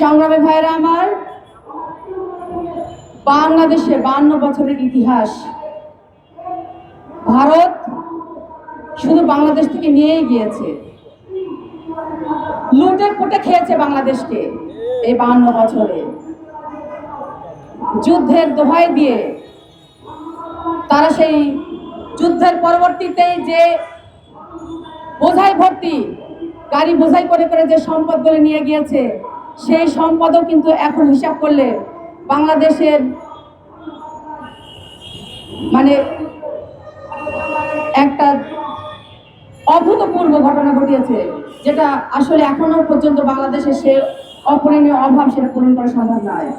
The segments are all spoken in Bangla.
সংগ্রামী ভাইরা আমার বাংলাদেশে বান্ন বছরের ইতিহাস। ভারত শুধু বাংলাদেশ থেকে নিয়েই গিয়েছে। লুটে পুটে খেয়েছে বাংলাদেশকে এই বান্ন বছরে। যুদ্ধের দোহাই দিয়ে তারা সেই যুদ্ধের পরবর্তীতে যে বোঝাই ভর্তি, গাড়ি বোঝাই করে করে যে সম্পদগুলো নিয়ে গিয়েছে সেই সম্পদও কিন্তু এখন হিসাব করলে বাংলাদেশের মানে একটা অভূতপূর্ব ঘটনা ঘটিয়েছে, যেটা আসলে এখনও পর্যন্ত বাংলাদেশে সে অপূরণীয় অভাব সেটা পূরণ করা সম্ভব নয়।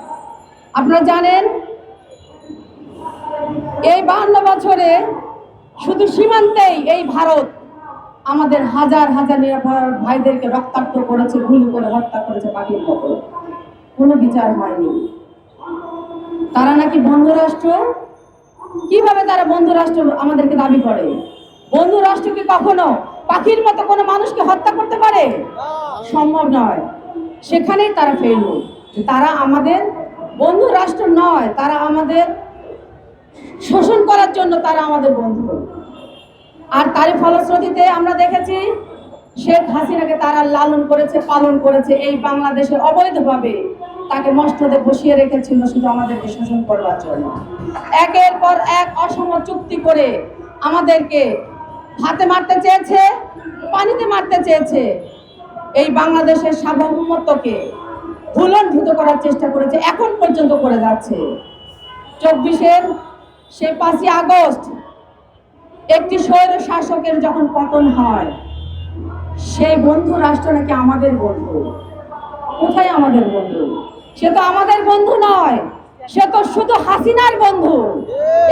আপনারা জানেন, এই বাহান্ন বছরে শুধু সীমান্তেই এই ভারত আমাদের হাজার হাজার নিরাপরাধ ভাইদেরকে রক্তাক্ত করেছে ভুল করে হত্যা করেছে পাখির মতো। কোনো বিচার হয়নি। তারা নাকি বন্ধু রাষ্ট্র? কীভাবে তারা বন্ধু রাষ্ট্র আমাদেরকে দাবি করে? বন্ধু রাষ্ট্র কি কখনো পাখির মতো কোনো মানুষকে হত্যা করতে পারে? সম্ভব নয়। সেখানেই তারা ফেল তারা আমাদের বন্ধু রাষ্ট্র নয়, তারা আমাদের শোষণ করার জন্য তারা আমাদের বন্ধু আর তারই ফলশ্রুতিতে আমরা দেখেছি শেখ হাসিনাকে তারা লালন করেছে, পালন করেছে এই বাংলাদেশের অবৈধভাবে। তাকে মস্তদে বসিয়ে রেখেছিল শুধু আমাদেরকে শোষণ করবার জন্য। একের পর এক অসম চুক্তি করে আমাদেরকে হাতে মারতে চেয়েছে, পানিতে মারতে চেয়েছে। এই বাংলাদেশের সার্বভৌমত্বকে ভুলনভূত করার চেষ্টা করেছে, এখন পর্যন্ত করে যাচ্ছে। চব্বিশের সেই পাঁচই আগস্ট একটি স্বৈর শাসকের যখন পতন হয়, সেই বন্ধু রাষ্ট্র নাকি আমাদের বন্ধু? কোথায় আমাদের বন্ধু? সে তো আমাদের বন্ধু নয়, সে তো শুধু হাসিনার বন্ধু।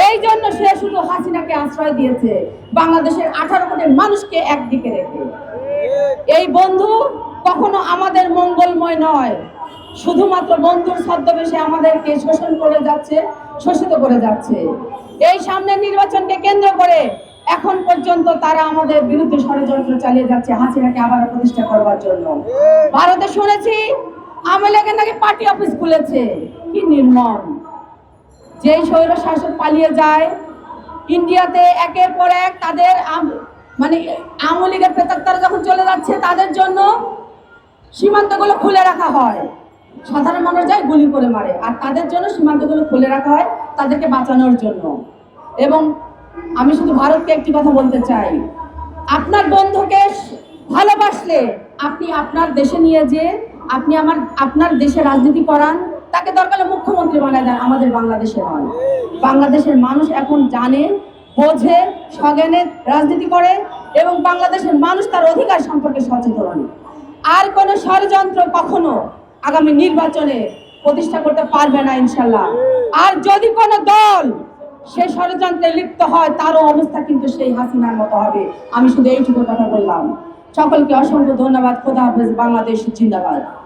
এই জন্য সে শুধু হাসিনাকে আশ্রয় দিয়েছে, বাংলাদেশের আঠারো কোটি মানুষকে একদিকে রেখে। এই বন্ধু কখনো আমাদের মঙ্গলময় নয়, শুধুমাত্র বন্ধুর ছদ্মবেশে আমাদেরকে শোষণ করে যাচ্ছে, শোষিত করে যাচ্ছে। এই সামনের নির্বাচনকে কেন্দ্র করে এখন পর্যন্ত তারা আমাদের বিরুদ্ধে ষড়যন্ত্র চালিয়ে যাচ্ছে, হাসিনাকে আবার প্রতিষ্ঠা করবার জন্য। ভারতে শুনেছি লীগের নাকি পার্টি অফিস খুলেছে। কি নির্মম। যেই স্বৈর শাসক পালিয়ে যায়, ইন্ডিয়াতে একের পর এক তাদের মানে আওয়ামী লীগের প্রেতাত্মারা যখন চলে যাচ্ছে, তাদের জন্য সীমান্তগুলো খুলে রাখা হয়। সাধারণ মানুষ যায় গুলি করে মারে, আর তাদের জন্য সীমান্তগুলো খুলে রাখা হয় তাদেরকে বাঁচানোর জন্য। এবং আমি শুধু ভারতকে একটি কথা বলতে চাই। আপনার বন্ধুকে ভালোবাসলে আপনি আপনার দেশে নিয়ে যে আপনি আমার, আপনার দেশে রাজনীতি করান, তাকে দরকার মুখ্যমন্ত্রী বানায় দেন, আমাদের বাংলাদেশে নয়। বাংলাদেশের মানুষ এখন জানে, বোঝে, সজ্ঞানে রাজনীতি করে এবং বাংলাদেশের মানুষ তার অধিকার সম্পর্কে সচেতন। আর কোনো ষড়যন্ত্র কখনো আগামী নির্বাচনে প্রতিষ্ঠা করতে পারবে না, ইনশাল্লাহ। আর যদি কোনো দল সে ষড়যন্ত্রে লিপ্ত হয়, তারও অবস্থা কিন্তু সেই হাসিনার মতো হবে। আমি শুধু এইটুকু কথা বললাম। সকলকে অসংখ্য ধন্যবাদ। খোদা হাফেজ। বাংলাদেশ জিন্দাবাদ।